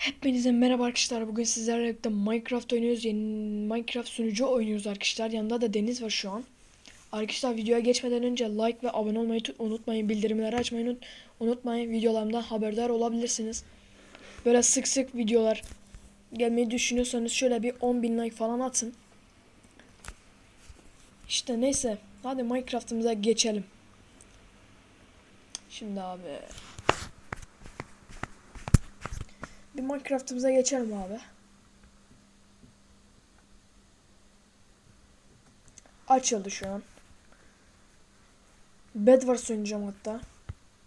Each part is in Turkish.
Hepinize merhaba arkadaşlar. Bugün sizlerle birlikte Minecraft oynuyoruz. Yeni Minecraft sunucu oynuyoruz arkadaşlar. Yanında da Deniz var şu an. Arkadaşlar videoya geçmeden önce like ve abone olmayı unutmayın. Bildirimleri açmayı unut- unutmayın. Videolarımdan haberdar olabilirsiniz. Böyle sık sık videolar gelmeyi düşünüyorsanız şöyle bir 10.000 like falan atın. İşte neyse. Hadi Minecraft'ımıza geçelim. Şimdi abi. Bir Minecraft'ımıza geçelim abi. Açıldı şu an. Bedwars oynayacağım hatta.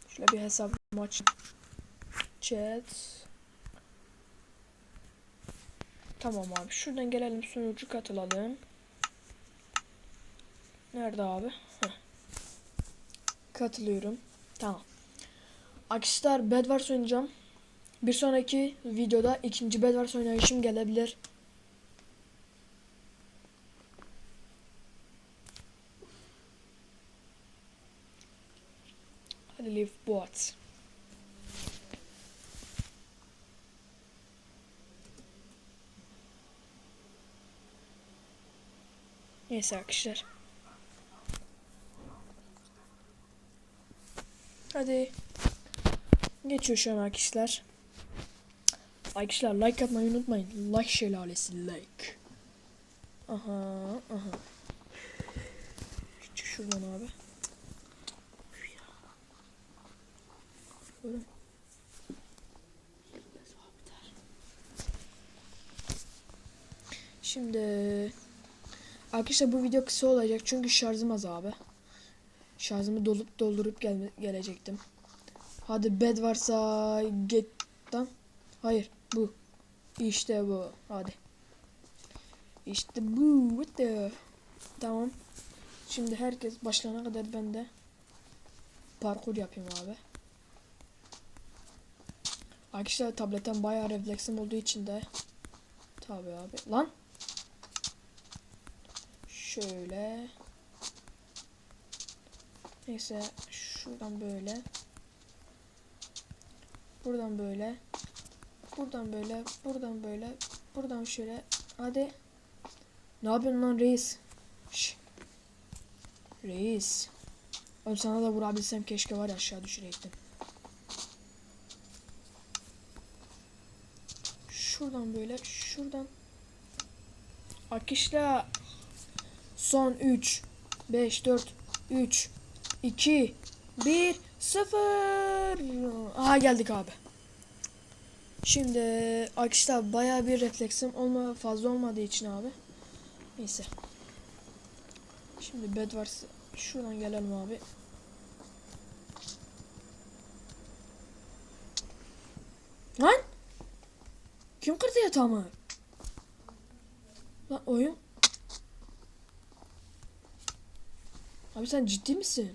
Şöyle bir hesabımı aç. Chat. Tamam abi. Şuradan gelelim sunucu katılalım. Nerede abi? Heh. Katılıyorum. Tamam. Arkadaşlar Bedwars oynayacağım. Bir sonraki videoda ikinci Bedwars oynayışım gelebilir. Hadi leave bot. Neyse arkadaşlar. Hadi. Geçiyor şu an arkadaşlar. Arkadaşlar like atmayı unutmayın. Like şelalesi like. Aha aha. Çık şuradan abi. Böyle. Şimdi arkadaşlar bu video kısa olacak çünkü şarjım az abi. Şarjımı dolup doldurup gel gelecektim. Hadi bed varsa get lan. Hayır bu. İşte bu. Hadi. İşte bu. What the? Tamam. Şimdi herkes başlayana kadar ben de parkur yapayım abi. Arkadaşlar tabletten bayağı refleksim olduğu için de tabi abi. Lan. Şöyle. Neyse şuradan böyle. Buradan böyle. Buradan böyle. Buradan böyle. Buradan şöyle. Hadi. Ne yapıyorsun lan reis? Şş. Reis. Oğlum sana da vurabilsem keşke var ya aşağı düşürecektim. Şuradan böyle. Şuradan. Arkadaşlar. Son 3 5 4 3 2 1 0 Aha geldik abi. Şimdi arkadaşlar baya bir refleksim olma fazla olmadığı için abi. Neyse. Şimdi bed varsa şuradan gelelim abi. Lan! Kim kırdı yatağımı? Lan oyun. Abi sen ciddi misin?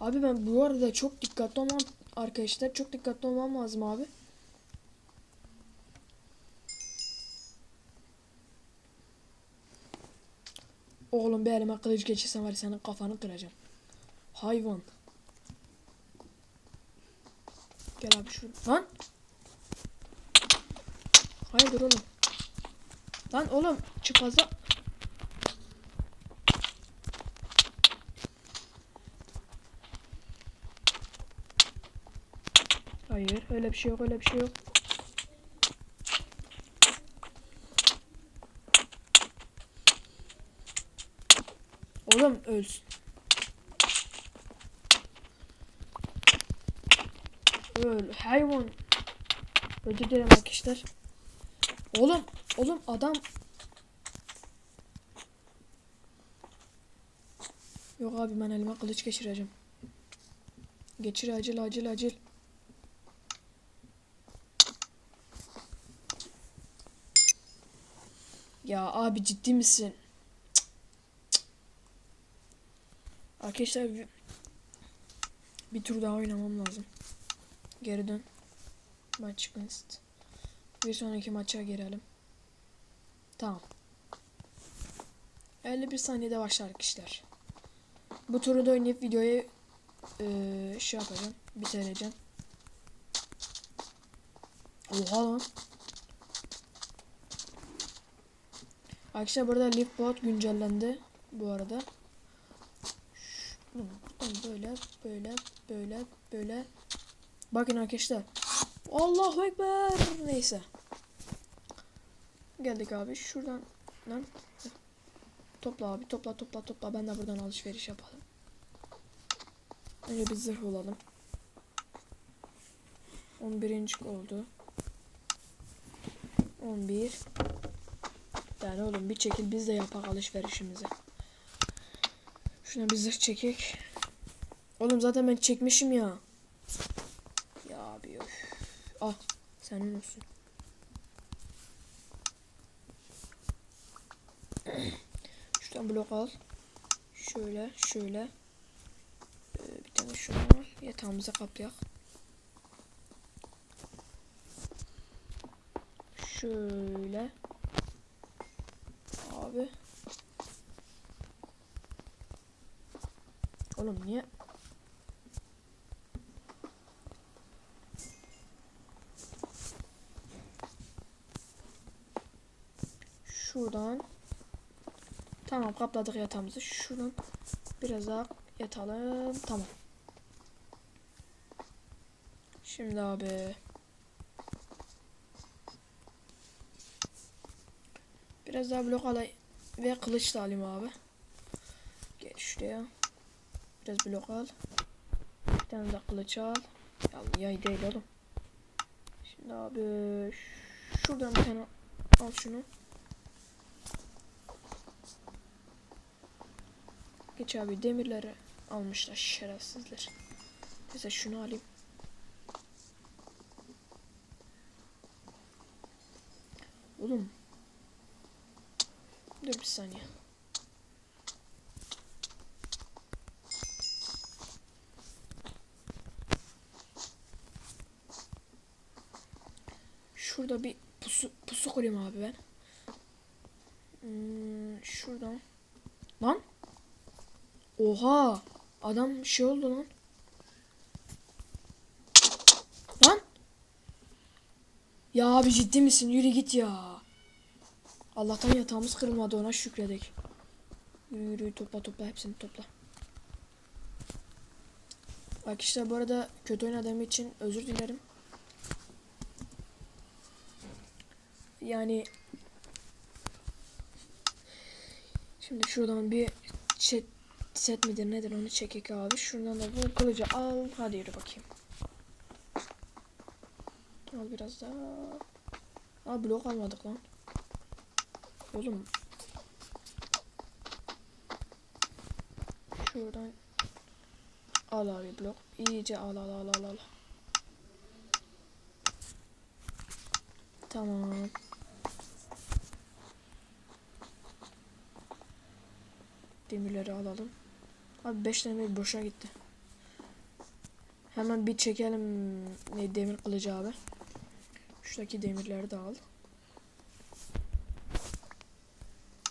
Abi ben bu arada çok dikkatli olmam arkadaşlar. Çok dikkatli olmam lazım abi. Oğlum bir elime kılıç geçirsen var senin kafanı kıracağım. Hayvan. Gel abi şu. Lan. Hayırdır oğlum. Lan oğlum çıpaza. Hayır öyle bir şey yok öyle bir şey yok. Oğlum ölsün. Öl hayvan. Özür dilerim arkadaşlar. Oğlum, oğlum adam. Yok abi ben elime kılıç geçireceğim. Geçir acil acil acil. Ya abi ciddi misin? Arkadaşlar bir, bir tur daha oynamam lazım. Geri dön. Maç list. Bir sonraki maça girelim. Tamam. 51 saniyede başlar arkadaşlar. Bu turu da oynayıp videoyu eee, şey yapacağım. Bitireceğim. Oha lan. Arkadaşlar burada Lift Bot güncellendi bu arada. Şu- Buradan böyle böyle böyle. Bakın arkadaşlar. Allahu Ekber. Neyse. Geldik abi şuradan lan. Topla abi topla topla topla. Ben de buradan alışveriş yapalım. Önce bir zırh olalım. 11. oldu. 11. Yani oğlum bir çekil biz de yapak alışverişimizi. Şuna bir zırh çekek. Oğlum zaten ben çekmişim ya. Ya abi öf. Al senin olsun. Şuradan blok al. Şöyle şöyle. Ee, bir tane şunu al. Yatağımıza kaplayak. Şöyle. Abi. Oğlum niye? Şuradan. Tamam kapladık yatağımızı. Şuradan biraz daha yatalım. Tamam. Şimdi abi. Biraz daha blok alayım ve kılıç da alayım abi. Gel şuraya. Biraz blok al. Bir tane de kılıç al. Ya yay değil oğlum. Şimdi abi şuradan bir tane al şunu. Geç abi demirleri almışlar şerefsizler. Neyse şunu alayım. Oğlum. Dur bir saniye. Şurada bir pusu, pusu kurayım abi ben. Hmm, şuradan. Lan. Oha. Adam şey oldu lan. Lan. Ya abi ciddi misin? Yürü git ya. Allah'tan yatağımız kırılmadı ona şükredek. Yürü topla topla hepsini topla. Bak işte bu arada kötü oynadığım için özür dilerim. Yani Şimdi şuradan bir set, set midir nedir onu çekek abi. Şuradan da bu kılıcı al. Hadi yürü bakayım. Al biraz daha. Aa blok almadık lan. Oğlum. Şuradan al abi blok. İyice al al al al al. Tamam. Demirleri alalım. Abi 5 demir boşa gitti. Hemen bir çekelim ne demir kılıcı abi. Şuradaki demirleri de al.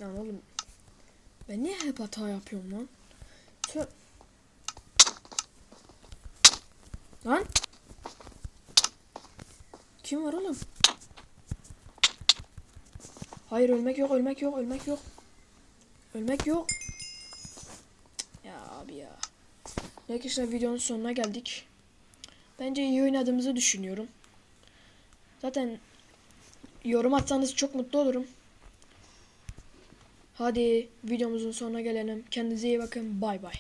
Lan oğlum. Ben niye hep hata yapıyorum lan? Tö lan. Kim var oğlum? Hayır ölmek yok, ölmek yok, ölmek yok. Ölmek yok. Ya. Arkadaşlar videonun sonuna geldik. Bence iyi oynadığımızı düşünüyorum. Zaten yorum atsanız çok mutlu olurum. Hadi videomuzun sonuna gelelim. Kendinize iyi bakın. Bay bay.